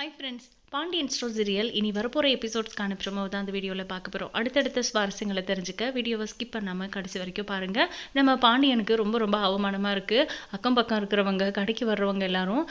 Hi friends Pandian store serial இனி வரப்போகிற எபிசோட்ஸ்க்கான promo தான் அந்த வீடியோவில் பார்க்க போகிறோம் அடுத்தடுத்த சுவாரஸ்யங்களை தெரிஞ்சுக்க வீடியோவை ஸ்கிப் பண்ணாமல் கடைசி வரைக்கும் பாருங்கள் நம்ம பாண்டியனுக்கு ரொம்ப ரொம்ப அவமானமாக இருக்குது அக்கம் பக்கம் இருக்கிறவங்க கடைக்கு வர்றவங்க எல்லாரும்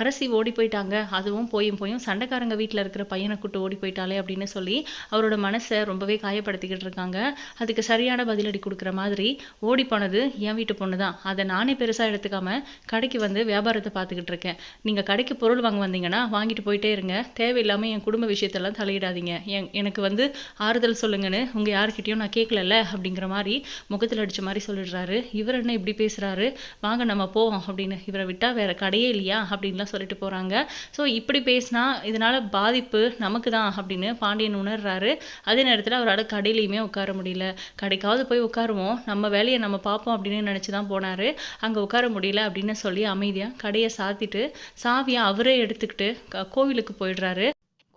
அரசி ஓடி போயிட்டாங்க. அதுவும் போயும் போயும் சண்டைக்காரங்க வீட்டில் இருக்கிற பையனை கூட்டு ஓடி போயிட்டாலே அப்படின்னு சொல்லி அவரோட மனசை ரொம்பவே காயப்படுத்திக்கிட்டு இருக்காங்க. அதுக்கு சரியான பதிலடி கொடுக்குற மாதிரி ஓடி போனது என் வீட்டு பொண்ணு தான். அதை நானே பெருசாக எடுத்துக்காம கடைக்கு வந்து வியாபாரத்தை பார்த்துக்கிட்டு இருக்கேன். நீங்கள் கடைக்கு பொருள் வாங்க வந்தீங்கன்னா வாங்கிட்டு போயிட்டே இருங்க. தேவையில்லாமல் என் குடும்ப விஷயத்தெல்லாம் தலையிடாதீங்க என் எனக்கு வந்து ஆறுதல் சொல்லுங்கன்னு உங்கள் யாருக்கிட்டேயும் நான் கேட்கலல்ல அப்படிங்கிற மாதிரி முகத்தில் அடித்த மாதிரி சொல்லிடுறாரு. இவர் என்ன இப்படி பேசுகிறாரு வாங்க நம்ம போவோம் அப்படின்னு. இவரை விட்டால் வேற கடையே இல்லையா அப்படின்னு அப்படின்லாம் சொல்லிட்டு போகிறாங்க ஸோ இப்படி பேசினா இதனால் பாதிப்பு நமக்கு தான் அப்படின்னு பாண்டியன் உணர்றாரு. அதே நேரத்தில் அவரால் கடையிலையுமே உட்கார முடியல. கடைக்காவது போய் உட்காருவோம். நம்ம வேலையை நம்ம பார்ப்போம் அப்படின்னு நினச்சி தான் போனார். அங்கே உட்கார முடியல அப்படின்னு சொல்லி அமைதியாக கடையை சாத்திட்டு சாவியை அவரே எடுத்துக்கிட்டு கோவிலுக்கு போயிடுறாரு.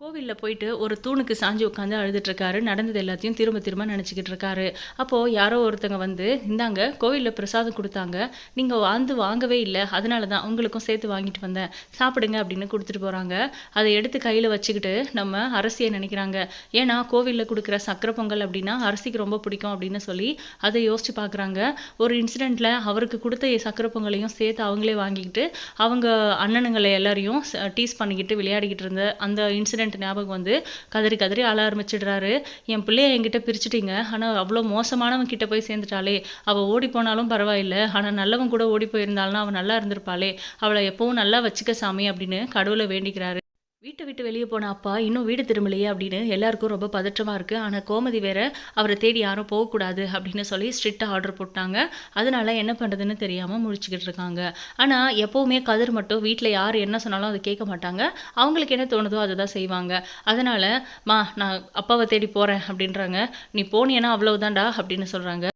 கோவிலில் போயிட்டு ஒரு தூணுக்கு சாஞ்சி உட்காந்து அழுதுட்ருக்காரு. நடந்தது எல்லாத்தையும் திரும்ப திரும்ப நினச்சிக்கிட்டு இருக்காரு அப்போது யாரோ ஒருத்தங்க வந்து இந்தாங்க கோவிலில் பிரசாதம் கொடுத்தாங்க. நீங்கள் வந்து வாங்கவே இல்லை. அதனால தான் உங்களுக்கும் சேர்த்து வாங்கிட்டு வந்தேன். சாப்பிடுங்க அப்படின்னு கொடுத்துட்டு போகிறாங்க அதை எடுத்து கையில் வச்சுக்கிட்டு நம்ம அரசியை நினைக்கிறாங்க. ஏன்னா கோவிலில் கொடுக்குற சக்கரை பொங்கல் அப்படின்னா அரசிக்கு ரொம்ப பிடிக்கும் அப்படின்னு சொல்லி அதை யோசிச்சு பார்க்குறாங்க ஒரு இன்சிடெண்ட்டில் அவருக்கு கொடுத்த சக்கரை பொங்கலையும் சேர்த்து அவங்களே வாங்கிக்கிட்டு அவங்க அண்ணனுங்களை எல்லாரையும் டீஸ் பண்ணிக்கிட்டு விளையாடிக்கிட்டு இருந்த அந்த இன்சிடெண்ட் ஞாபகம் வந்து கதறி கதறி ஆள ஆரம்பிச்சிடுறாரு. என் பிள்ளைய என்கிட்ட பிரிச்சுட்டீங்க. ஆனால் அவ்வளோ மோசமானவன் கிட்ட போய் சேர்ந்துட்டாளே. அவள் ஓடி போனாலும் பரவாயில்ல. ஆனால் நல்லவன் கூட ஓடி போயிருந்தாலும் அவன் நல்லா இருந்திருப்பாளே. அவளை எப்பவும் நல்லா வச்சுக்க சாமி அப்படின்னு கடவுளை வேண்டிக்கிறாரு. வீட்டை விட்டு வெளியே போன அப்பா இன்னும் வீடு திரும்பலையே அப்படின்னு எல்லாருக்கும் ரொம்ப பதற்றமாக இருக்குது ஆனால் கோமதி வேற அவரை தேடி யாரும் போகக்கூடாது அப்படின்னு சொல்லி ஸ்ட்ரிக்டாக ஆர்டர் போட்டாங்க. அதனால என்ன பண்ணுறதுன்னு தெரியாமல் முடிச்சுக்கிட்டு இருக்காங்க. ஆனால் எப்போவுமே கதிர் மட்டும் வீட்டில் யார் என்ன சொன்னாலும் அதை கேட்க மாட்டாங்க. அவங்களுக்கு என்ன தோணுதோ அதை தான் செய்வாங்க. அதனால் மா நான் அப்பாவை தேடி போகிறேன் அப்படின்றாங்க. நீ போனியன்னா அவ்வளவுதான்டா அப்படின்னு சொல்கிறாங்க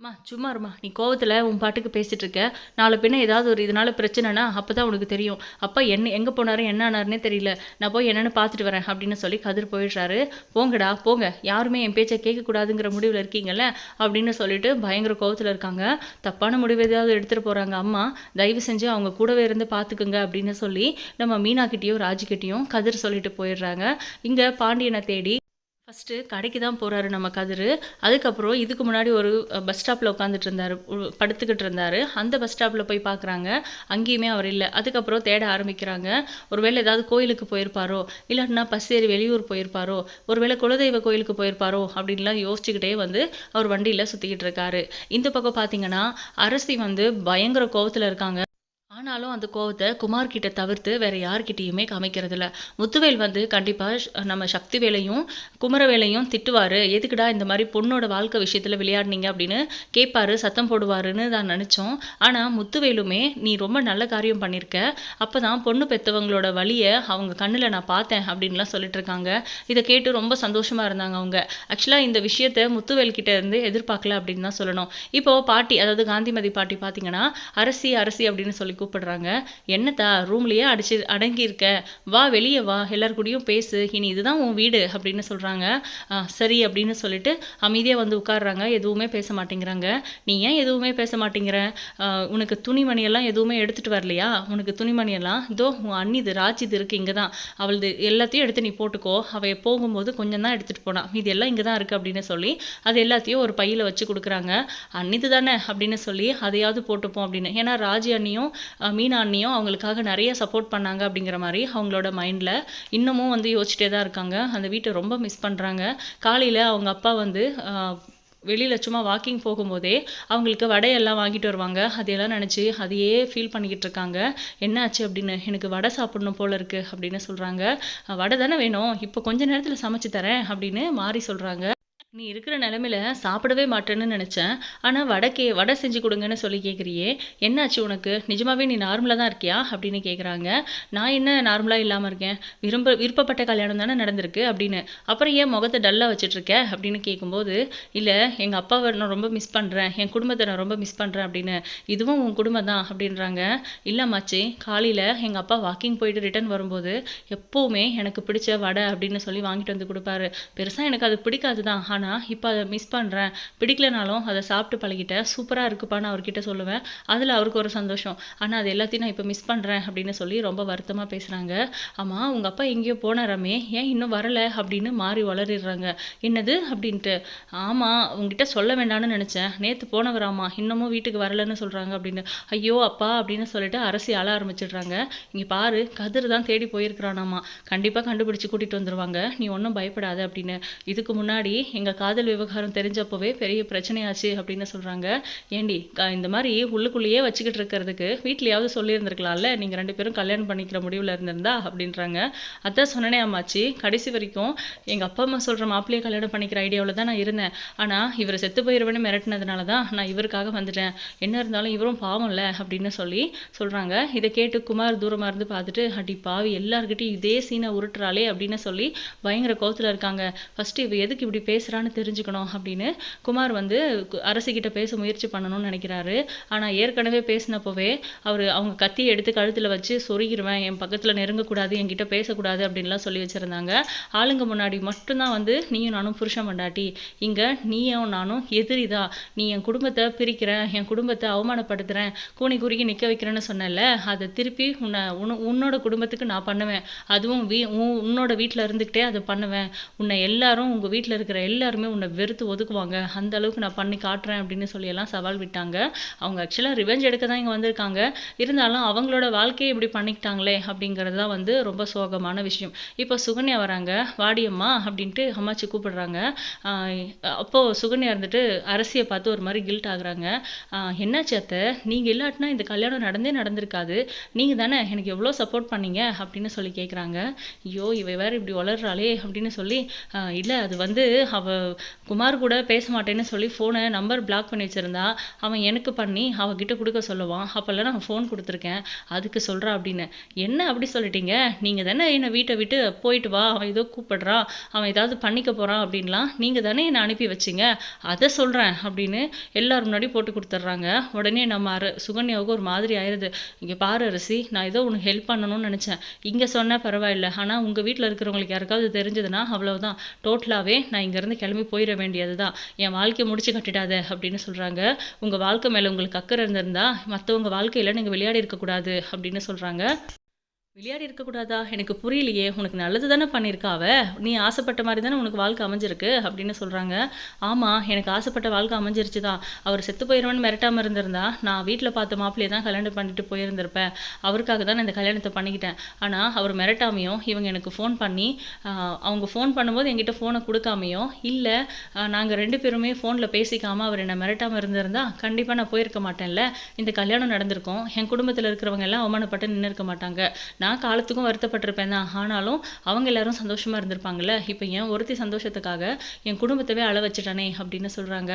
அம்மா சும்மா இருமா. நீ கோவத்தில் உன் பாட்டுக்கு பேசிகிட்டு இருக்க. நாளை பின்ன ஏதாவது ஒரு இதனால் பிரச்சனைனா அப்போ தான் உனக்கு தெரியும். அப்பா என்ன எங்கே போனாரு என்ன ஆனாருன்னே தெரியல. நான் போய் என்னென்னு பார்த்துட்டு வரேன் அப்படின்னு சொல்லி கதிர் போயிடுறாரு. போங்கடா போங்க. யாருமே என் பேச்சை கேட்கக்கூடாதுங்கிற முடிவில் இருக்கீங்கல்ல? அப்படின்னு சொல்லிட்டு பயங்கர கோவத்தில் இருக்காங்க. தப்பான முடிவு ஏதாவது எடுத்துகிட்டு போகிறாங்க அம்மா தயவு செஞ்சு அவங்க கூடவே இருந்து பார்த்துக்குங்க அப்படின்னு சொல்லி நம்ம மீனாக்கிட்டேயும் ராஜிக்கிட்டேயும் கதிர் சொல்லிட்டு போயிடுறாங்க. இங்கே பாண்டியனை தேடி ஃபஸ்ட்டு கடைக்கு தான் போகிறாரு நம்ம கதிர். அதுக்கப்புறம் இதுக்கு முன்னாடி ஒரு பஸ் ஸ்டாப்பில் உட்காந்துட்டு இருந்தார். படுத்துக்கிட்டு இருந்தார். அந்த பஸ் ஸ்டாப்பில் போய் பார்க்குறாங்க அங்கேயுமே அவர் இல்லை. அதுக்கப்புறம் தேட ஆரம்பிக்கிறாங்க. ஒருவேளை ஏதாவது கோயிலுக்கு போயிருப்பாரோ? இல்லாட்டினா பஸ் ஏறி வெளியூர் போயிருப்பாரோ? ஒருவேளை குலதெய்வ கோயிலுக்கு போயிருப்பாரோ? அப்படின்லாம் யோசிச்சுக்கிட்டே வந்து அவர் வண்டியில் சுற்றிக்கிட்டு இருக்காரு. இந்த பக்கம் பார்த்தீங்கன்னா அரசி வந்து பயங்கர கோவத்தில் இருக்காங்க. ஆனாலும் அந்த கோவத்தை குமார் கிட்ட தவிர்த்து வேற யார்கிட்டயுமே காமிக்கிறதில்ல. முத்துவேல் வந்து கண்டிப்பா ஷ்- நம்ம குமர குமரவேலையும் திட்டுவாரு. எதுக்குடா இந்த மாதிரி பொண்ணோட வாழ்க்கை விஷயத்துல விளையாடுனீங்க அப்படின்னு கேட்பாரு சத்தம் போடுவாருன்னு தான் நினைச்சோம். ஆனா முத்துவேலுமே நீ ரொம்ப நல்ல காரியம் பண்ணியிருக்க அப்பதான் பொண்ணு பெத்தவங்களோட வழியை அவங்க கண்ணுல நான் பார்த்தேன் அப்படின்லாம் சொல்லிட்டு இருக்காங்க இதை கேட்டு ரொம்ப சந்தோஷமா இருந்தாங்க அவங்க. ஆக்சுவலா இந்த விஷயத்த முத்துவேல் கிட்ட இருந்து எதிர்பார்க்கல அப்படின்னு தான் சொல்லணும். இப்போ பாட்டி அதாவது காந்திமதி பாட்டி பார்த்தீங்கன்னா அரசி அரசி அப்படின்னு சொல்லி கூப்பிடுறாங்க. என்னத்தா ரூம்லேயே அடிச்சு அடங்கியிருக்க. வா வெளியே வா. எல்லார் கூடயும் பேசு. இனி இதுதான் உன் வீடு அப்படின்னு சொல்கிறாங்க சரி அப்படின்னு சொல்லிட்டு அமைதியாக வந்து உட்கார்றாங்க. எதுவுமே பேச மாட்டேங்கிறாங்க. நீ ஏன் எதுவுமே பேச மாட்டேங்கிற? உனக்கு துணிமணியெல்லாம் எதுவுமே எடுத்துகிட்டு வரலையா? உனக்கு துணிமணியெல்லாம் இதோ உன் அண்ணிது ராஜிது இருக்கு இங்கே தான். அவளது எல்லாத்தையும் எடுத்து நீ போட்டுக்கோ. அவள் போகும்போது கொஞ்சம் தான் எடுத்துகிட்டு போனான் இது எல்லாம் இங்கே தான் இருக்குது அப்படின்னு சொல்லி அது எல்லாத்தையும் ஒரு பையில் வச்சு கொடுக்குறாங்க. அன்னிது தானே அப்படின்னு சொல்லி அதையாவது போட்டுப்போம் அப்படின்னு. ஏன்னா ராஜி அண்ணியும் மீனா அண்ணியும் அவங்களுக்காக நிறைய சப்போர்ட் பண்ணாங்க அப்படிங்கிற மாதிரி அவங்களோட மைண்டில் இன்னமும் வந்து யோசிச்சிட்டே தான் இருக்காங்க. அந்த வீட்டை ரொம்ப மிஸ் பண்ணுறாங்க காலையில் அவங்க அப்பா வந்து வெளியில் சும்மா வாக்கிங் போகும்போதே அவங்களுக்கு வடையெல்லாம் வாங்கிட்டு வருவாங்க. அதையெல்லாம் நினச்சி அதையே ஃபீல் பண்ணிக்கிட்டு இருக்காங்க. என்ன ஆச்சு அப்படின்னு? எனக்கு வடை சாப்பிடணும் போல் இருக்கு அப்படின்னு சொல்கிறாங்க வடை தானே வேணும்? இப்போ கொஞ்ச நேரத்தில் சமைச்சு தரேன் அப்படின்னு மாறி சொல்கிறாங்க நீ இருக்கிற நிலமையில சாப்பிடவே மாட்டேன்னு நினச்சேன். ஆனால் வடக்கே வடை செஞ்சு கொடுங்கன்னு சொல்லி கேட்குறியே என்னாச்சு உனக்கு? நிஜமாவே நீ நார்மலாக தான் இருக்கியா? அப்படின்னு கேட்குறாங்க நான் என்ன நார்மலாக இல்லாமல் இருக்கேன்? விரும்ப விருப்பப்பட்ட கல்யாணம் தானே நடந்திருக்கு அப்படின்னு. அப்புறம் ஏன் முகத்தை டல்லாக வச்சுட்ருக்க அப்படின்னு கேட்கும்போது இல்லை எங்கள் அப்பாவை நான் ரொம்ப மிஸ் பண்ணுறேன் என் குடும்பத்தை நான் ரொம்ப மிஸ் பண்ணுறேன் அப்படின்னு. இதுவும் உன் குடும்பம் தான் அப்படின்றாங்க. இல்லைம்மாச்சி காலையில் எங்கள் அப்பா வாக்கிங் போயிட்டு ரிட்டர்ன் வரும்போது எப்போவுமே எனக்கு பிடிச்ச வடை அப்படின்னு சொல்லி வாங்கிட்டு வந்து கொடுப்பாரு. பெருசாக எனக்கு அது பிடிக்காது தான் ஆனால் இப்போ அதை மிஸ் பண்ணுறேன் பிடிக்கலனாலும் அதை சாப்பிட்டு பழகிட்டேன் சூப்பராக இருக்குப்பான்னு அவர்கிட்ட சொல்லுவேன். அதில் அவருக்கு ஒரு சந்தோஷம். ஆனால் அது எல்லாத்தையும் நான் இப்போ மிஸ் பண்ணுறேன் அப்படின்னு சொல்லி ரொம்ப வருத்தமாக பேசுகிறாங்க ஆமாம் உங்கள் அப்பா எங்கேயோ போனாராமே. ஏன் இன்னும் வரலை? அப்படின்னு மாறி வளரிடுறாங்க என்னது? அப்படின்ட்டு. ஆமாம் உங்ககிட்ட சொல்ல வேண்டாம்னு நினச்சேன். நேற்று போனவராமா இன்னமும் வீட்டுக்கு வரலன்னு சொல்கிறாங்க அப்படின்னு. ஐயோ அப்பா அப்படின்னு சொல்லிட்டு அரசி அழ ஆரம்பிச்சிடுறாங்க. இங்கே பாரு கதிர் தான் தேடி போயிருக்கிறானாமா கண்டிப்பாக கண்டுபிடிச்சு கூட்டிகிட்டு வந்துடுவாங்க நீ ஒன்றும் பயப்படாத அப்படின்னு. இதுக்கு முன்னாடி எங்கள் காதல் விவகாரம் தெரிஞ்சப்போவே பெரிய பிரச்சனையாச்சு அப்படின்னு சொல்கிறாங்க ஏண்டி இந்த மாதிரி உள்ளுக்குள்ளேயே வச்சுக்கிட்டு இருக்கிறதுக்கு வீட்லையாவது சொல்லியிருந்திருக்கலாம்ல? நீங்கள் ரெண்டு பேரும் கல்யாணம் பண்ணிக்கிற முடிவில் இருந்திருந்தா அப்படின்றாங்க. அதான் சொன்னனே அம்மாச்சி கடைசி வரைக்கும் எங்கள் அப்பா அம்மா சொல்கிற மாப்பிள்ளையை கல்யாணம் பண்ணிக்கிற ஐடியாவில் தான் நான் இருந்தேன். ஆனால் இவர் செத்து போயிடுவேன்னு மிரட்டினதுனால தான் நான் இவருக்காக வந்துட்டேன். என்ன இருந்தாலும் இவரும் பாவம்ல அப்படின்னு சொல்லி சொல்கிறாங்க இதை கேட்டு குமார் தூரமாக இருந்து பார்த்துட்டு அடி பாவி எல்லார்கிட்டையும் இதே சீனை உருட்டுறாளே அப்படின்னு சொல்லி பயங்கர கோவத்தில் இருக்காங்க. ஃபஸ்ட்டு இவ எதுக்கு இப்படி பேசுகிறான்னு தெரிஞ்சுக்கணும் அப்படின்னு குமார் வந்து அரசுகிட்ட பேச முயற்சி பண்ணணும்னு நினைக்கிறாரு. ஆனால் ஏற்கனவே பேசினப்போவே அவர் அவங்க கத்தியை எடுத்து கழுத்தில் வச்சு சொருகிருவேன் என் பக்கத்தில் நெருங்கக்கூடாது என்கிட்ட பேசக்கூடாது அப்படின்லாம் சொல்லி வச்சுருந்தாங்க. ஆளுங்க முன்னாடி மட்டும்தான் வந்து நீயும் நானும் புருஷன் பண்ணாட்டி இங்கே நீயும் நானும் எதிரிதா நீ என் குடும்பத்தை பிரிக்கிறேன் என் குடும்பத்தை அவமானப்படுத்துகிறேன் கூனி குறுகி நிற்க வைக்கிறேன்னு சொன்னேன்ல அதை திருப்பி உன்னை உன் உன்னோட குடும்பத்துக்கு நான் பண்ணுவேன். அதுவும் வீ உன்னோட வீட்டில் இருந்துக்கிட்டே அதை பண்ணுவேன். உன்னை எல்லாரும் உங்கள் வீட்டில் இருக்கிற எல்லாருமே எல்லாருமே உன்னை வெறுத்து ஒதுக்குவாங்க. அந்த அளவுக்கு நான் பண்ணி காட்டுறேன் அப்படின்னு சொல்லி எல்லாம் சவால் விட்டாங்க. அவங்க ஆக்சுவலாக ரிவெஞ்ச் எடுக்க தான் இங்கே வந்திருக்காங்க. இருந்தாலும் அவங்களோட வாழ்க்கையை இப்படி பண்ணிக்கிட்டாங்களே அப்படிங்கிறது தான் வந்து ரொம்ப சோகமான விஷயம். இப்போ சுகன்யா வராங்க. வாடியம்மா அப்படின்ட்டு அம்மாச்சி கூப்பிடுறாங்க. அப்போது சுகன்யா இருந்துட்டு அரசியை பார்த்து ஒரு மாதிரி கில்ட் ஆகுறாங்க. ஆஹ் என்னாச்சு அத்தை? நீங்கள் இல்லாட்டினா இந்த கல்யாணம் நடந்தே நடந்திருக்காது. நீங்கள் தானே எனக்கு எவ்வளோ சப்போர்ட் பண்ணீங்க அப்படின்னு சொல்லி கேட்குறாங்க ஐயோ இவ வேற இப்படி வளர்றாளே அப்படின்னு சொல்லி இல்லை அது வந்து அவ குமார் கூட பேச மாட்டேன்னு சொல்லி ஃபோனை நம்பர் பிளாக் பண்ணி வச்சுருந்தா அவன் எனக்கு பண்ணி அவகிட்ட கொடுக்க சொல்லுவான். அப்போல்லாம் நான் ஃபோன் கொடுத்துருக்கேன். அதுக்கு சொல்கிறா அப்படின்னு. என்ன அப்படி சொல்லிட்டீங்க? நீங்கள் தானே என்னை வீட்டை விட்டு போயிட்டு வா. அவன் ஏதோ கூப்பிடுறான் அவன் ஏதாவது பண்ணிக்க போகிறான் அப்படின்லாம் நீங்கள் தானே என்னை அனுப்பி வச்சீங்க? அதை சொல்கிறேன் அப்படின்னு எல்லாரும் முன்னாடி போட்டு கொடுத்துட்றாங்க. உடனே நம்ம அரு சுகன்யாவுக்கு ஒரு மாதிரி ஆயிடுது இங்கே பாரு அரிசி நான் ஏதோ உனக்கு ஹெல்ப் பண்ணணும்னு நினச்சேன். இங்கே சொன்னால் பரவாயில்ல. ஆனால் உங்கள் வீட்டில் இருக்கிறவங்களுக்கு யாருக்காவது தெரிஞ்சதுன்னா அவ்வளோதான் டோட்டலாகவே நான் இங்கேருந்து கிளம்பி போயிட வேண்டியது தான் என் வாழ்க்கையை முடிச்சு கட்டிடாத அப்படின்னு சொல்கிறாங்க உங்கள் வாழ்க்கை மேலே உங்களுக்கு அக்கறை இருந்திருந்தா மற்றவங்க வாழ்க்கையில் நீங்கள் விளையாடி இருக்கக்கூடாது அப்படின்னு சொல்கிறாங்க விளையாடி இருக்கக்கூடாதா எனக்கு புரியலையே. உனக்கு நல்லது தானே பண்ணியிருக்கா அவ? நீ ஆசைப்பட்ட மாதிரி தானே உனக்கு வாழ்க்கை அமைஞ்சிருக்கு? அப்படின்னு சொல்கிறாங்க ஆமாம் எனக்கு ஆசைப்பட்ட வாழ்க்கை அமைஞ்சிருச்சு தான் அவர் செத்து போயிடுவேன்னு மிரட்டாமல் இருந்திருந்தா நான் வீட்டில் பார்த்த மாப்பிள்ளையை தான் கல்யாணம் பண்ணிட்டு போயிருந்திருப்பேன். அவருக்காக தான் நான் இந்த கல்யாணத்தை பண்ணிக்கிட்டேன். ஆனால் அவர் மிரட்டாமையும் இவங்க எனக்கு ஃபோன் பண்ணி அவங்க ஃபோன் பண்ணும்போது என்கிட்ட ஃபோனை கொடுக்காமையும் இல்லை நாங்கள் ரெண்டு பேருமே ஃபோனில் பேசிக்காமல் அவர் என்னை மிரட்டாமல் இருந்திருந்தா கண்டிப்பாக நான் போயிருக்க மாட்டேன்ல. இந்த கல்யாணம் நடந்திருக்கும். என் குடும்பத்தில் இருக்கிறவங்க எல்லாம் அவமானப்பட்டு நின்று இருக்க மாட்டாங்க. நான் நான் காலத்துக்கும் வருத்தப்பட்டிருப்பேன் தான். ஆனாலும் அவங்க எல்லாரும் சந்தோஷமாக இருந்திருப்பாங்கல்ல? இப்போ என் ஒருத்தி சந்தோஷத்துக்காக என் குடும்பத்தவே அழ வச்சுட்டானே அப்படின்னு சொல்கிறாங்க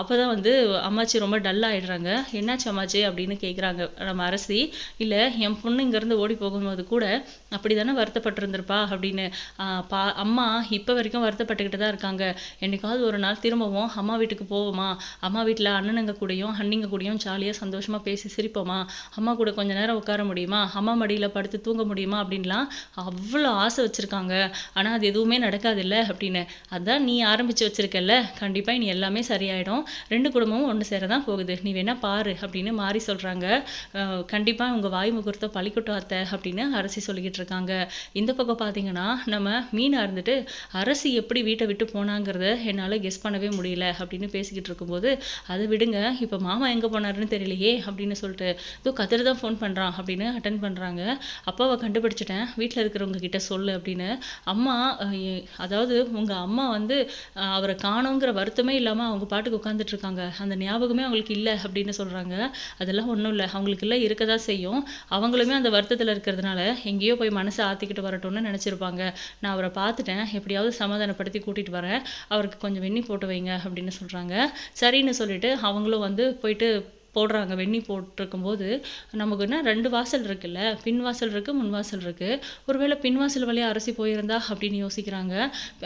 அப்போ தான் வந்து அம்மாச்சி ரொம்ப டல் ஆகிடுறாங்க என்னாச்சு அம்மாச்சி? அப்படின்னு கேட்குறாங்க நம்ம அரசி. இல்லை என் பொண்ணு இங்கேருந்து ஓடி போகும்போது கூட அப்படி தானே வருத்தப்பட்டிருந்திருப்பா? அப்படின்னு. பா அம்மா இப்போ வரைக்கும் வருத்தப்பட்டுக்கிட்டு தான் இருக்காங்க. என்னைக்காவது ஒரு நாள் திரும்பவும் அம்மா வீட்டுக்கு போவோமா? அம்மா வீட்டில் அண்ணனுங்க கூடயும் அண்ணிங்க கூடயும் ஜாலியாக சந்தோஷமாக பேசி சிரிப்போமா? அம்மா கூட கொஞ்ச நேரம் உட்கார முடியுமா? அம்மா மடியில் படுத்து தூங்க முடியுமா அப்படின்லாம் அவ்வளோ ஆசை வச்சுருக்காங்க. ஆனால் அது எதுவுமே நடக்காதுல்ல அப்படின்னு. அதான் நீ ஆரம்பித்து வச்சுருக்கல கண்டிப்பாக நீ எல்லாமே சரியாயிடும். ரெண்டு குடும்பமும் ஒன்று சேர தான் போகுது. நீ வேணால் பாரு அப்படின்னு மாறி சொல்கிறாங்க கண்டிப்பாக உங்கள் வாய் முகூர்த்தம் பழிக்கட்டும் அத்தை அப்படின்னு அரசி சொல்லிக்கிட்டு இருக்காங்க. இந்த பக்கம் பார்த்தீங்கன்னா நம்ம மீனாக இருந்துட்டு அரசி எப்படி வீட்டை விட்டு போனாங்கிறத என்னால் கெஸ் பண்ணவே முடியல அப்படின்னு பேசிக்கிட்டு இருக்கும்போது அதை விடுங்க. இப்போ மாமா எங்கே போனாருன்னு தெரியலையே அப்படின்னு சொல்லிட்டு இதோ கதிர் தான் ஃபோன் பண்ணுறான் அப்படின்னு அட்டன் பண்ணுறாங்க அப்பாவை கண்டுபிடிச்சிட்டேன். வீட்டில் இருக்கிறவங்க கிட்ட சொல்லு அப்படின்னு. அம்மா அதாவது உங்கள் அம்மா வந்து அவரை காணோங்கிற வருத்தமே இல்லாமல் அவங்க பாட்டுக்கு உட்காந்துட்டு இருக்காங்க. அந்த ஞாபகமே அவங்களுக்கு இல்லை அப்படின்னு சொல்கிறாங்க அதெல்லாம் ஒன்றும் இல்லை. அவங்களுக்கு இல்லை இருக்க தான் செய்யும். அவங்களுமே அந்த வருத்தத்தில் இருக்கிறதுனால எங்கேயோ போய் மனசை ஆற்றிக்கிட்டு வரட்டும்னு நினச்சிருப்பாங்க. நான் அவரை பார்த்துட்டேன். எப்படியாவது சமாதானப்படுத்தி கூட்டிகிட்டு வரேன். அவருக்கு கொஞ்சம் வெண்ணி போட்டு வைங்க அப்படின்னு சொல்கிறாங்க சரின்னு சொல்லிட்டு அவங்களும் வந்து போயிட்டு போடுறாங்க வெந்நி போட்டிருக்கும்போது நமக்கு என்ன ரெண்டு வாசல் இருக்குல்ல பின் வாசல் இருக்குது முன் வாசல் இருக்குது ஒருவேளை பின் வாசல் வழியாக அரசி போயிருந்தா அப்படின்னு யோசிக்கிறாங்க.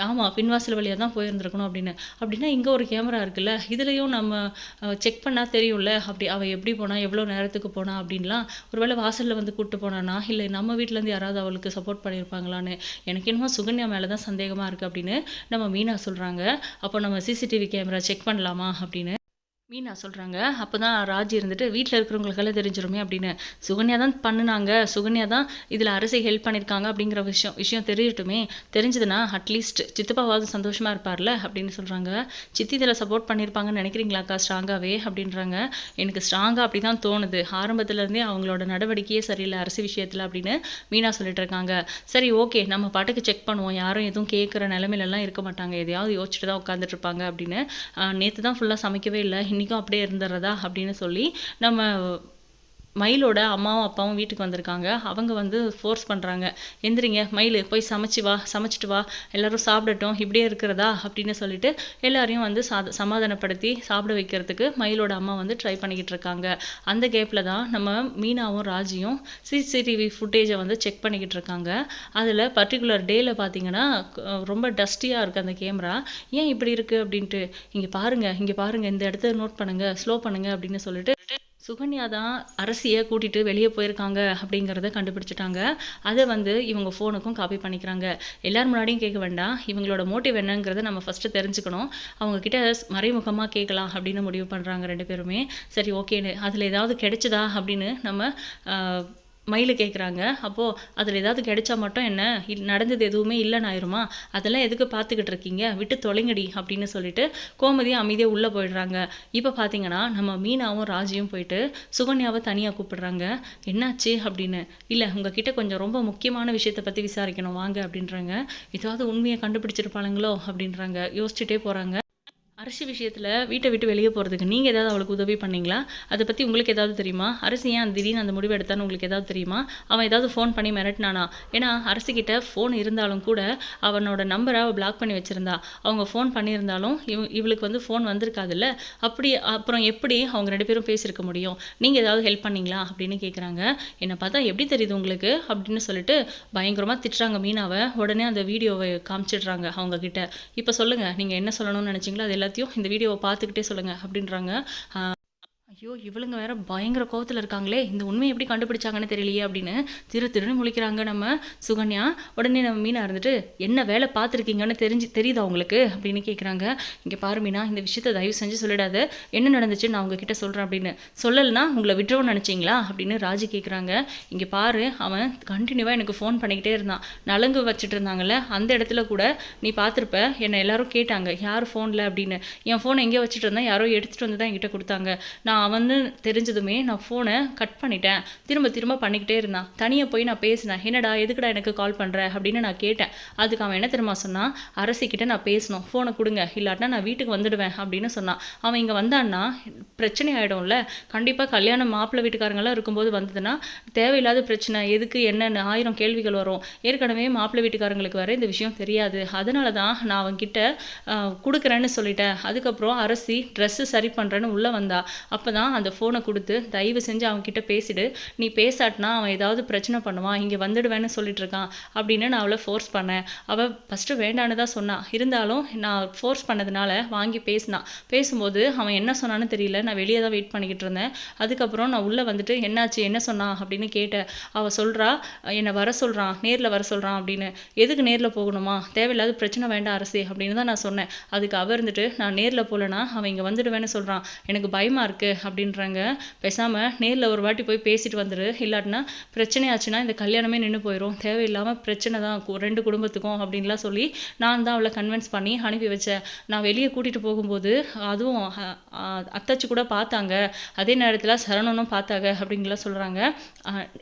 ஆமாம் பின் வாசல் வழியாக தான் போயிருந்துருக்கணும் அப்படின்னு. அப்படின்னா இங்கே ஒரு கேமரா இருக்குல்ல இதுலேயும் நம்ம செக் பண்ணால் தெரியும்ல அப்படி அவள் எப்படி போனால் எவ்வளோ நேரத்துக்கு போனா அப்படின்லாம். ஒருவேளை வாசலில் வந்து கூப்பிட்டு போனானா இல்லை நம்ம வீட்டிலேருந்து யாராவது அவளுக்கு சப்போர்ட் பண்ணியிருப்பாங்களான்னு எனக்கு என்னமோ சுகன்யா மேலே தான் சந்தேகமாக இருக்குது அப்படின்னு நம்ம மீனா சொல்கிறாங்க அப்போ நம்ம சிசிடிவி கேமரா செக் பண்ணலாமா அப்படின்னு மீனா சொல்கிறாங்க அப்போ தான் ராஜி இருந்துட்டு வீட்டில் இருக்கிறவங்களுக்கெல்லாம் தெரிஞ்சிருமே அப்படின்னு. சுகன்யா தான் பண்ணுனாங்க. சுகன்யா தான் இதில் அரசை ஹெல்ப் பண்ணியிருக்காங்க அப்படிங்கிற விஷயம் விஷயம் தெரியட்டுமே. தெரிஞ்சதுன்னா அட்லீஸ்ட் சித்தப்பாவாவது சந்தோஷமாக இருப்பார்ல அப்படின்னு சொல்கிறாங்க சித்தி இதில் சப்போர்ட் பண்ணியிருப்பாங்கன்னு நினைக்கிறீங்களாக்கா ஸ்ட்ராங்காகவே அப்படின்றாங்க. எனக்கு ஸ்ட்ராங்காக அப்படி தான் தோணுது. ஆரம்பத்துலேருந்தே அவங்களோட நடவடிக்கையே சரியில்லை அரசு விஷயத்தில் அப்படின்னு மீனா சொல்லிட்டு இருக்காங்க. சரி ஓகே. நம்ம பாட்டுக்கு செக் பண்ணுவோம். யாரும் எதுவும் கேட்குற நிலமையிலலாம் இருக்க மாட்டாங்க. எதையாவது யோசிச்சுட்டு தான் உட்காந்துட்டு இருப்பாங்க அப்படின்னு. நேற்று தான் ஃபுல்லாக சமைக்கவே இல்லை. இன்றைக்கும் அப்படியே இருந்துடுறதா அப்படின்னு சொல்லி நம்ம மயிலோட அம்மாவும் அப்பாவும் வீட்டுக்கு வந்திருக்காங்க. அவங்க வந்து ஃபோர்ஸ் பண்ணுறாங்க எந்திரிங்க மயில் போய் சமைச்சு வா சமைச்சிட்டு வா. எல்லோரும் சாப்பிடட்டும் இப்படியே இருக்கிறதா? அப்படின்னு சொல்லிட்டு எல்லாரையும் வந்து சாத சமாதானப்படுத்தி சாப்பிட வைக்கிறதுக்கு மயிலோட அம்மா வந்து ட்ரை பண்ணிக்கிட்டு இருக்காங்க. அந்த கேப்பில் தான் நம்ம மீனாவும் ராஜியும் சிசிடிவி ஃபுட்டேஜை வந்து செக் பண்ணிக்கிட்டு இருக்காங்க. அதில் பர்டிகுலர் டேயில் பார்த்தீங்கன்னா ரொம்ப டஸ்டியாக இருக்குது அந்த கேமரா ஏன் இப்படி இருக்குது அப்படின்ட்டு இங்கே பாருங்கள் இங்கே பாருங்கள் இந்த இடத்த நோட் பண்ணுங்கள் ஸ்லோ பண்ணுங்கள் அப்படின்னு சொல்லிட்டு சுகன்யா தான் அரசியை கூட்டிகிட்டு வெளியே போயிருக்காங்க அப்படிங்கிறத கண்டுபிடிச்சிட்டாங்க. அதை வந்து இவங்க ஃபோனுக்கும் காப்பி பண்ணிக்கிறாங்க. எல்லார் முன்னாடியும் கேட்க வேண்டாம். இவங்களோட மோட்டிவ் என்னங்கிறத நம்ம ஃபஸ்ட்டு தெரிஞ்சுக்கணும். அவங்கக்கிட்ட மறைமுகமாக கேட்கலாம் அப்படின்னு முடிவு பண்ணுறாங்க ரெண்டு பேருமே. சரி ஓகேன்னு அதில் ஏதாவது கிடைச்சதா அப்படின்னு நம்ம மயில் கேட்குறாங்க அப்போது அதில் ஏதாவது கிடைச்சா மட்டும் என்ன? நடந்தது எதுவுமே இல்லைன்னு ஆயிருமா? அதெல்லாம் எதுக்கு பார்த்துக்கிட்டு இருக்கீங்க? விட்டு தொலைங்கடி அப்படின்னு சொல்லிட்டு கோமதி அமைதியாக உள்ளே போயிடுறாங்க. இப்போ பார்த்தீங்கன்னா நம்ம மீனாவும் ராஜியும் போயிட்டு சுகன்யாவை தனியாக கூப்பிடுறாங்க. என்னாச்சு? அப்படின்னு. இல்லை உங்ககிட்ட கொஞ்சம் ரொம்ப முக்கியமான விஷயத்தை பற்றி விசாரிக்கணும். வாங்க அப்படின்றாங்க. ஏதாவது உண்மையை கண்டுபிடிச்சிருப்பாளுங்களோ? அப்படின்றாங்க. யோசிச்சுட்டே போகிறாங்க அரிசி விஷயத்தில் வீட்டை விட்டு வெளியே போகிறதுக்கு நீங்கள் ஏதாவது அவளுக்கு உதவி பண்ணீங்களா? அதை பற்றி உங்களுக்கு ஏதாவது தெரியுமா? அரிசி ஏன் திடீர்னு அந்த முடிவு எடுத்தான்னு உங்களுக்கு ஏதாவது தெரியுமா? அவன் ஏதாவது ஃபோன் பண்ணி மிரட்டினானா? ஏன்னா அரசிக்கிட்ட ஃபோன் இருந்தாலும் கூட அவனோட நம்பரை அவள் பிளாக் பண்ணி வச்சுருந்தா. அவங்க ஃபோன் பண்ணியிருந்தாலும் இவ இவளுக்கு வந்து ஃபோன் வந்திருக்காதுல்ல? அப்படி அப்புறம் எப்படி அவங்க ரெண்டு பேரும் பேசியிருக்க முடியும்? நீங்கள் ஏதாவது ஹெல்ப் பண்ணீங்களா? அப்படின்னு கேட்குறாங்க என்னை பார்த்தா எப்படி தெரியுது உங்களுக்கு? அப்படின்னு சொல்லிட்டு பயங்கரமாக திட்டுறாங்க மீனாவை. உடனே அந்த வீடியோவை காமிச்சிடுறாங்க அவங்கக்கிட்ட இப்போ சொல்லுங்கள் நீங்கள் என்ன சொல்லணும்னு நினச்சிங்களோ அது எல்லாத்தையும் இந்த வீடியோவை பார்த்துக்கிட்டே சொல்லுங்கள் அப்படின்றாங்க. ஐயோ இவளுங்க வேற பயங்கர கோவத்தில் இருக்காங்களே இந்த உண்மையை எப்படி கண்டுபிடிச்சாங்கன்னு தெரியலையே அப்படின்னு திரு திருன்னு முழிக்கிறாங்க நம்ம சுகன்யா. உடனே நம்ம மீனா இருந்துட்டு என்ன வேலை பார்த்துருக்கீங்கன்னு தெரிஞ்சு தெரியுதா உங்களுக்கு? அப்படின்னு கேட்குறாங்க இங்கே பாரு மீனா இந்த விஷயத்த தயவு செஞ்சு சொல்லிடாது. என்ன நடந்துச்சு நான் உங்ககிட்ட சொல்கிறேன் அப்படின்னு. சொல்லலைன்னா உங்களை விட்டுறவும் நினச்சிங்களா? அப்படின்னு ராஜி கேட்குறாங்க இங்கே பாரு அவன் கண்டினியூவாக எனக்கு ஃபோன் பண்ணிக்கிட்டே இருந்தான். நலங்கு வச்சுட்டு இருந்தாங்கல்ல அந்த இடத்துல கூட நீ பார்த்துருப்ப. என்னை எல்லாரும் கேட்டாங்க யார் ஃபோனில்? அப்படின்னு. என் ஃபோனை எங்கே வச்சுட்டு இருந்தேன் யாரோ எடுத்துகிட்டு வந்து தான் என்கிட்ட கொடுத்தாங்க. நான் அவன்னு தெரிஞ்சதுமே நான் ஃபோனை கட் பண்ணிட்டேன். திரும்ப திரும்ப பண்ணிக்கிட்டே இருந்தான். தனியாக போய் நான் பேசினேன். என்னடா எதுக்குடா எனக்கு கால் பண்ணுற அப்படின்னு நான் கேட்டேன். அதுக்கு அவன் என்ன தெரியுமா சொன்னான்? அரசிக்கிட்ட நான் பேசணும். ஃபோனை கொடுங்க. இல்லாட்டினா நான் வீட்டுக்கு வந்துடுவேன். அப்படின்னு சொன்னான். அவன் இங்கே வந்தான்னா பிரச்சனை ஆகிடும்ல கண்டிப்பாக கல்யாணம் மாப்பிள்ளை வீட்டுக்காரங்களாம் இருக்கும்போது வந்ததுன்னா தேவையில்லாத பிரச்சனை. எதுக்கு என்னென்னு ஆயிரம் கேள்விகள் வரும். ஏற்கனவே மாப்பிள்ளை வீட்டுக்காரங்களுக்கு வர இந்த விஷயம் தெரியாது. அதனால தான் நான் அவன்கிட்ட கொடுக்குறேன்னு சொல்லிட்டேன். அதுக்கப்புறம் அரசி ட்ரெஸ்ஸு சரி பண்ணுறேன்னு உள்ளே வந்தா. அப்போ அப்போ தான் அந்த ஃபோனை கொடுத்து தயவு செஞ்சு அவன்கிட்ட பேசிடு. நீ பேசாட்டினா அவன் ஏதாவது பிரச்சனை பண்ணுவான் இங்கே வந்துடுவேன்னு சொல்லிட்டு இருக்கான் அப்படின்னு நான் அவளை ஃபோர்ஸ் பண்ணேன். அவள் ஃபஸ்ட்டு வேண்டான்னு தான் சொன்னான் இருந்தாலும் நான் ஃபோர்ஸ் பண்ணதுனால வாங்கி பேசினான் பேசும்போது அவன் என்ன சொன்னான்னு தெரியல. நான் வெளியே தான் வெயிட் பண்ணிக்கிட்டு இருந்தேன். அதுக்கப்புறம் நான் உள்ளே வந்துட்டு என்னாச்சு? என்ன சொன்னான் அப்படின்னு கேட்டேன். அவள் சொல்கிறா என்னை வர சொல்கிறான் நேரில் வர சொல்கிறான் அப்படின்னு. எதுக்கு நேரில் போகணுமா? தேவையில்லாத பிரச்சனை வேண்டாம் அரசே அப்படின்னு தான் நான் சொன்னேன். அதுக்கு அவர் இருந்துட்டு நான் நேரில் போகலன்னா அவன் இங்கே வந்துடுவேன்னு சொல்கிறான் எனக்கு பயமாக இருக்குது அப்படின்றாங்க. பேசாமல் நேரில் ஒரு வாட்டி போய் பேசிட்டு வந்துடு இல்லாட்டினா பிரச்சனையாச்சுன்னா இந்த கல்யாணமே நின்று போயிடும் தேவையில்லாமல் பிரச்சனை தான். ரெண்டு குடும்பத்துக்கும் அப்படின்லாம் சொல்லி நான் தான் அவளை கன்வின்ஸ் பண்ணி அனுப்பி வச்சேன். நான் வெளியே கூட்டிகிட்டு போகும்போது அதுவும் அத்தாச்சி கூட பார்த்தாங்க. அதே நேரத்தில் சரணனும் பார்த்தாங்க அப்படின்லாம் சொல்கிறாங்க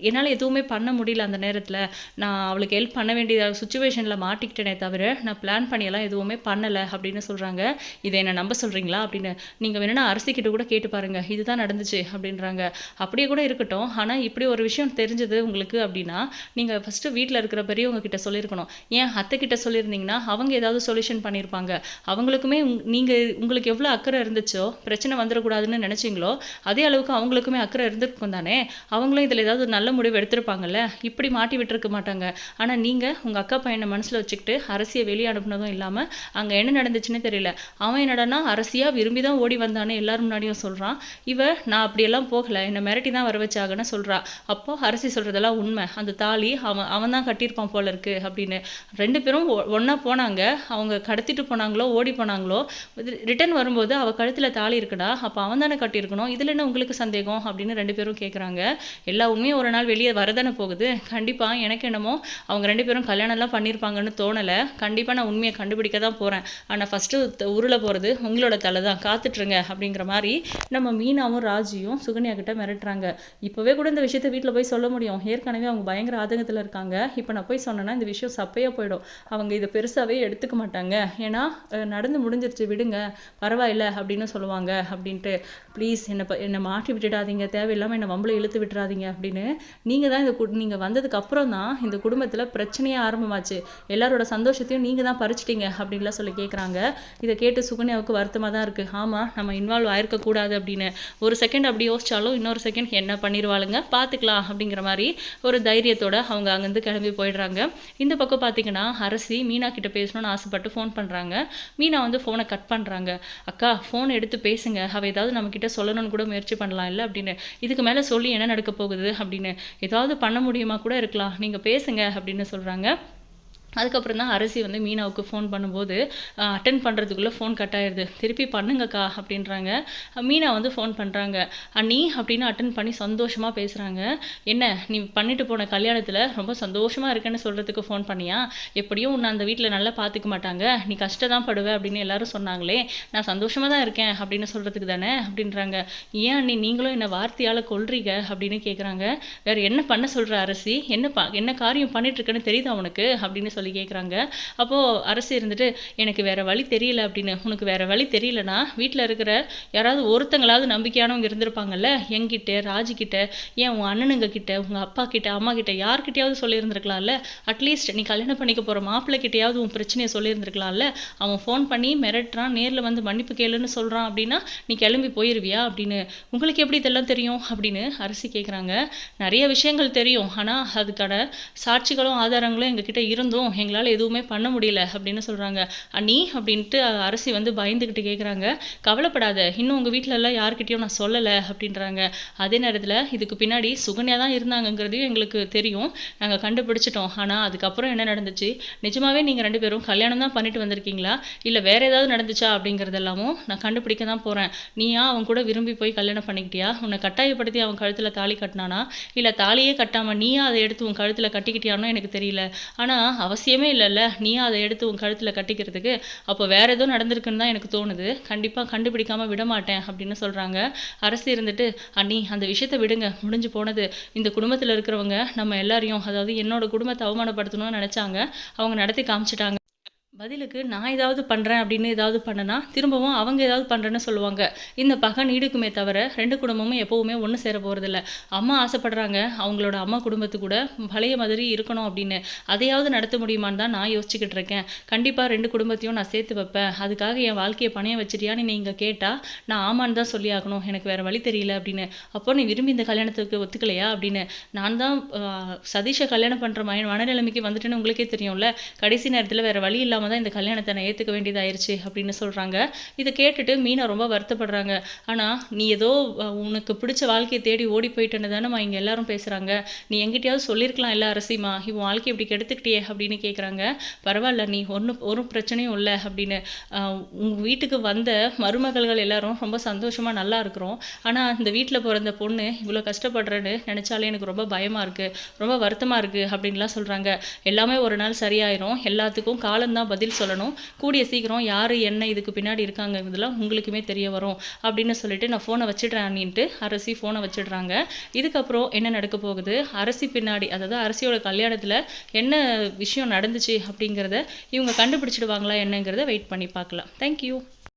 என்னால் எதுவுமே பண்ண முடியல அந்த நேரத்தில். நான் அவளுக்கு ஹெல்ப் பண்ண வேண்டிய சுச்சுவேஷனில் மாட்டிக்கிட்டேனே தவிர நான் பிளான் பண்ணியெல்லாம் எதுவுமே பண்ணலை அப்படின்னு சொல்கிறாங்க இதை என்னை நம்ப சொல்கிறீங்களா அப்படின்னு. நீங்கள் வேணும்னா அரசிக்கிட்ட கூட கேட்டு பாருங்கள் இதுதான் நடந்துச்சு அப்படின்றாங்க. அப்படியே கூட இருக்கட்டும். ஆனால் இப்படி ஒரு விஷயம் தெரிஞ்சது உங்களுக்கு அப்படின்னா நீங்கள் ஃபஸ்ட்டு வீட்டில் இருக்கிற பெரியவங்க கிட்ட சொல்லியிருக்கணும். ஏன் அத்தை கிட்ட சொல்லியிருந்தீங்கன்னா அவங்க ஏதாவது சொல்யூஷன் பண்ணியிருப்பாங்க. அவங்களுக்குமே நீங்கள் உங்களுக்கு எவ்வளோ அக்கறை இருந்துச்சோ பிரச்சனை வந்துடக்கூடாதுன்னு நினச்சிங்களோ அதே அளவுக்கு அவங்களுக்குமே அக்கறை இருந்திருக்கும் தானே? அவங்களும் இதில் ஏதாவது ஒரு நல்ல முடிவு எடுத்திருப்பாங்கல்ல? இப்படி மாட்டி விட்டுருக்க மாட்டாங்க. ஆனால் நீங்கள் உங்கள் அக்கா பையனை மனசில் வச்சுக்கிட்டு அரசியை வெளியே அனுப்புனதும் இல்லாமல் அங்கே என்ன நடந்துச்சுன்னே தெரியல. அவன் என்னடான்னா அரசியாக விரும்பி தான் ஓடி வந்தானே எல்லாரும் முன்னாடியும் சொல்கிறான் இவ நான் அப்படியெல்லாம் போகலை. என்னை மிரட்டி தான் வர வச்சாகன்னு சொல்கிறா அப்போ அரசி சொல்கிறதெல்லாம் உண்மை. அந்த தாலி அவன் அவன் தான் கட்டியிருப்பான் போல இருக்கு அப்படின்னு. ரெண்டு பேரும் ஒன்றா போனாங்க. அவங்க கடத்திட்டு போனாங்களோ ஓடி போனாங்களோ ரிட்டர்ன் வரும்போது அவள் கழுத்தில் தாலி இருக்குடா. அப்போ அவன் தானே கட்டியிருக்கணும். இதில் என்ன உங்களுக்கு சந்தேகம்? அப்படின்னு ரெண்டு பேரும் கேட்குறாங்க எல்லா உண்மையும் ஒரு நாள் வெளியே வரதானே போகுது. கண்டிப்பாக எனக்கு என்னமோ அவங்க ரெண்டு பேரும் கல்யாணம்லாம் பண்ணியிருப்பாங்கன்னு தோணலை. கண்டிப்பாக நான் உண்மையை கண்டுபிடிக்க தான் போகிறேன் ஆனால் ஃபஸ்ட்டு உருளை போகிறது உங்களோட தலை தான். காத்துட்ருங்க அப்படிங்கிற மாதிரி நம்ம மீனாவும் ராஜியும் சுகன்யா கிட்ட மிரட்டுறாங்க. இப்போவே கூட இந்த விஷயத்த வீட்டில் போய் சொல்ல முடியும். ஏற்கனவே அவங்க பயங்கர ஆதங்கத்தில் இருக்காங்க. இப்போ நான் போய் சொன்னேன்னா இந்த விஷயம் சப்பையாக போயிடும். அவங்க இதை பெருசாகவே எடுத்துக்க மாட்டாங்க. ஏன்னா நடந்து முடிஞ்சிருச்சு விடுங்க. பரவாயில்ல அப்படின்னு சொல்லுவாங்க அப்படின்ட்டு. ப்ளீஸ் என்னை ப என்னை மாற்றி விட்டுடாதீங்க. தேவையில்லாமல் என்னை வம்பளை இழுத்து விட்டுறாதீங்க அப்படின்னு நீங்கள் தான் இந்த கு நீங்கள் வந்ததுக்கு அப்புறம் தான் இந்த குடும்பத்தில் பிரச்சனையே ஆரம்பமாச்சு. எல்லாரோட சந்தோஷத்தையும் நீங்கள் தான் பறிச்சிட்டீங்க அப்படின்லாம் சொல்லி கேட்குறாங்க இதை கேட்டு சுகன்யாவுக்கு வருத்தமாக தான் இருக்குது ஆமாம் நம்ம இன்வால்வ் ஆயிருக்கக்கூடாது அப்படின்னு. ஒரு செகண்ட் அப்படி யோசிச்சாலும் இன்னொரு செகண்ட் என்ன பண்ணிடுவாளுங்க பார்த்துக்கலாம் அப்படிங்கிற மாதிரி ஒரு தைரியத்தோட அவங்க அங்கேருந்து கிளம்பி போயிடுறாங்க. இந்த பக்கம் பார்த்தீங்கன்னா அரசி மீனா கிட்ட பேசணும்னு ஆசைப்பட்டு ஃபோன் பண்ணுறாங்க மீனா வந்து ஃபோனை கட் பண்ணுறாங்க அக்கா ஃபோன் எடுத்து பேசுங்க. அவள் ஏதாவது நம்மக்கிட்ட சொல்லணும்னு கூட முயற்சி பண்ணலாம் இல்லை? அப்படின்னு. இதுக்கு மேலே சொல்லி என்ன நடக்க போகுது? அப்படின்னு. ஏதாவது பண்ண முடியுமா? கூட இருக்கலாம். நீங்கள் பேசுங்க. அப்படின்னு சொல்கிறாங்க அதுக்கப்புறம் தான் அரசி வந்து மீனாவுக்கு ஃபோன் பண்ணும்போது அட்டன் பண்ணுறதுக்குள்ளே ஃபோன் கட் ஆயிடுது திருப்பி பண்ணுங்கக்கா அப்படின்றாங்க. மீனா வந்து ஃபோன் பண்ணுறாங்க அண்ணி அப்படின்னு அட்டன் பண்ணி சந்தோஷமாக பேசுகிறாங்க என்ன நீ பண்ணிட்டு போன கல்யாணத்தில் ரொம்ப சந்தோஷமாக இருக்கேன்னு சொல்கிறதுக்கு ஃபோன் பண்ணியா? எப்படியும் உன்னை அந்த வீட்டில் நல்லா பார்த்துக்க மாட்டாங்க. நீ கஷ்டம் தான் படுவ அப்படின்னு எல்லாரும் சொன்னாங்களே. நான் சந்தோஷமாக தான் இருக்கேன் அப்படின்னு சொல்கிறதுக்கு தானே? அப்படின்றாங்க. ஏன் அண்ணி நீங்களும் என்னை வார்த்தையால் கொள்றீங்க அப்படின்னு கேட்குறாங்க வேறு என்ன பண்ண சொல்கிற அரசி? என்ன பா என்ன காரியம் பண்ணிட்டு இருக்கேன்னு தெரியுதா உனக்கு? அப்படின்னு சொல்லி கேட்குறாங்க அப்போது அரசு இருந்துட்டு எனக்கு வேற வழி தெரியல அப்படின்னு. உனக்கு வேற வழி தெரியலனா வீட்டில் இருக்கிற யாராவது ஒருத்தங்களாவது நம்பிக்கையானவங்க இருந்திருப்பாங்கல்ல எங்கிட்ட ராஜிக்கிட்ட ஏன் உன் அண்ணனுங்க கிட்ட உங்கள் அப்பா கிட்ட அம்மா கிட்ட யார்கிட்டயாவது சொல்லியிருந்திருக்கலாம்ல? அட்லீஸ்ட் நீ கல்யாணம் பண்ணிக்க போகிற மாப்பிள்ளை கிட்டயாவது உன் பிரச்சனையை சொல்லியிருந்திருக்கலாம்ல? அவன் ஃபோன் பண்ணி மிரட்டுறான் நேரில் வந்து மன்னிப்பு கேளுன்னு சொல்கிறான் அப்படின்னா நீ கிளம்பி போயிருவியா? அப்படின்னு. உங்களுக்கு எப்படி இதெல்லாம் தெரியும்? அப்படின்னு அரசி கேட்குறாங்க நிறைய விஷயங்கள் தெரியும். ஆனால் அதுக்கான சாட்சிகளும் ஆதாரங்களும் எங்ககிட்ட இருந்தும் எங்களால் எதுவுமே பண்ண முடியல அப்படின்னு சொல்கிறாங்க அண்ணி அப்படின்ட்டு அரசி வந்து பயந்துக்கிட்டு கேட்குறாங்க கவலைப்படாத இன்னும் உங்கள் வீட்டிலலாம் எல்லாம் யார்கிட்டயும் நான் சொல்லலை அப்படின்றாங்க. அதே நேரத்தில் இதுக்கு பின்னாடி சுகன்யா தான் இருந்தாங்கங்கிறதையும் எங்களுக்கு தெரியும். நாங்கள் கண்டுபிடிச்சிட்டோம். ஆனால் அதுக்கப்புறம் என்ன நடந்துச்சு? நிஜமாகவே நீங்கள் ரெண்டு பேரும் கல்யாணம் தான் பண்ணிட்டு வந்திருக்கீங்களா? இல்லை வேறு ஏதாவது நடந்துச்சா? அப்படிங்கிறதெல்லாமும் நான் கண்டுபிடிக்க தான் போகிறேன் நீயா? அவன் கூட விரும்பி போய் கல்யாணம் பண்ணிக்கிட்டியா? உன்னை கட்டாயப்படுத்தி அவன் கழுத்தில் தாலி கட்டினானா? இல்லை தாலியே கட்டாமல் நீயா அதை எடுத்து உன் கழுத்தில் கட்டிக்கிட்டியானோ எனக்கு தெரியல. ஆனால் அவசியம் இல்லைல்ல. நீ அதை எடுத்து உன் கழுத்தில் கட்டிக்கிறதுக்கு. அப்போ வேறு ஏதோ நடந்திருக்குன்னு தான் எனக்கு தோணுது. கண்டிப்பாக கண்டுபிடிக்காமல் விட மாட்டேன் அப்படின்னு சொல்கிறாங்க அரசு இருந்துட்டு அண்ணி அந்த விஷயத்தை விடுங்க. முடிஞ்சு போனது. இந்த குடும்பத்தில் இருக்கிறவங்க நம்ம எல்லாரையும் அதாவது என்னோட குடும்பத்தை அவமானப்படுத்தணும்னு நினச்சாங்க. அவங்க நடத்தி காமிச்சிட்டாங்க. பதிலுக்கு நான் ஏதாவது பண்ணுறேன் அப்படின்னு ஏதாவது பண்ணனா திரும்பவும் அவங்க ஏதாவது பண்ணுறேன்னு சொல்லுவாங்க. இந்த பகை நீடுக்குமே தவிர ரெண்டு குடும்பமும் எப்போவுமே ஒன்று சேர போகிறதில்ல அம்மா ஆசைப்படுறாங்க அவங்களோட அம்மா குடும்பத்து கூட பழைய மாதிரி இருக்கணும் அப்படின்னு. அதையாவது நடத்த முடியுமான்னு தான் நான் யோசிச்சுக்கிட்டு இருக்கேன். கண்டிப்பாக ரெண்டு குடும்பத்தையும் நான் சேர்த்து வைப்பேன். அதுக்காக என் வாழ்க்கையை பணைய வச்சிட்டியான்னு நீங்கள் கேட்டால் நான் ஆமான்னு தான் சொல்லி ஆகணும். எனக்கு வேறு வழி தெரியல அப்படின்னு. அப்போ நீ விரும்பி இந்த கல்யாணத்துக்கு ஒத்துக்கலையா அப்படின்னு. நான் தான் சதீஷை கல்யாணம் பண்ணுற மன மனநிலைமைக்கு வந்துட்டேன்னு உங்களுக்கே தெரியும்ல. கடைசி நேரத்தில் வேறு வழி இல்லாமல் தான் இந்த கல்யாணத்தை நான் ஏற்றுக்க வேண்டியதாயிருச்சு அப்படின்னு சொல்கிறாங்க இதை கேட்டுட்டு மீனா ரொம்ப வருத்தப்படுறாங்க. ஆனால் நீ ஏதோ உனக்கு பிடிச்ச வாழ்க்கையை தேடி ஓடி போயிட்டேன்னு தானேம்மா இங்கே எல்லாரும் பேசுகிறாங்க நீ எங்கிட்டயாவது சொல்லியிருக்கலாம் எல்லா அரசிமா இவன் வாழ்க்கை இப்படி கெடுத்துக்கிட்டியே அப்படின்னு கேட்குறாங்க பரவாயில்ல நீ ஒன்று ஒரு பிரச்சனையும் இல்லை அப்படின்னு. உங்கள் வீட்டுக்கு வந்த மருமகள்கள் எல்லாரும் ரொம்ப சந்தோஷமாக நல்லா இருக்கிறோம். ஆனால் இந்த வீட்டில் பிறந்த பொண்ணு இவ்வளோ கஷ்டப்படுறேன்னு நினச்சாலே எனக்கு ரொம்ப பயமாக இருக்குது ரொம்ப வருத்தமாக இருக்குது அப்படின்லாம் சொல்கிறாங்க எல்லாமே ஒரு நாள் சரியாயிரும். எல்லாத்துக்கும் காலம்தான் பதில் சொல்லணும். கூடிய சீக்கிரம் யார் என்ன இதுக்கு பின்னாடி இருக்காங்க இதெல்லாம் உங்களுக்குமே தெரிய வரும் அப்படின்னு சொல்லிட்டு நான் ஃபோனை வச்சிடுறேன் அரசி ஃபோனை வச்சிடுறாங்க. இதுக்கப்புறம் என்ன நடக்க போகுது? அரசி பின்னாடி அதாவது அரசியோட கல்யாணத்தில் என்ன விஷயம் நடந்துச்சு அப்படிங்கிறத இவங்க கண்டுபிடிச்சிடுவாங்களா என்னங்கிறத வெயிட் பண்ணி பார்க்கலாம். தேங்க்யூ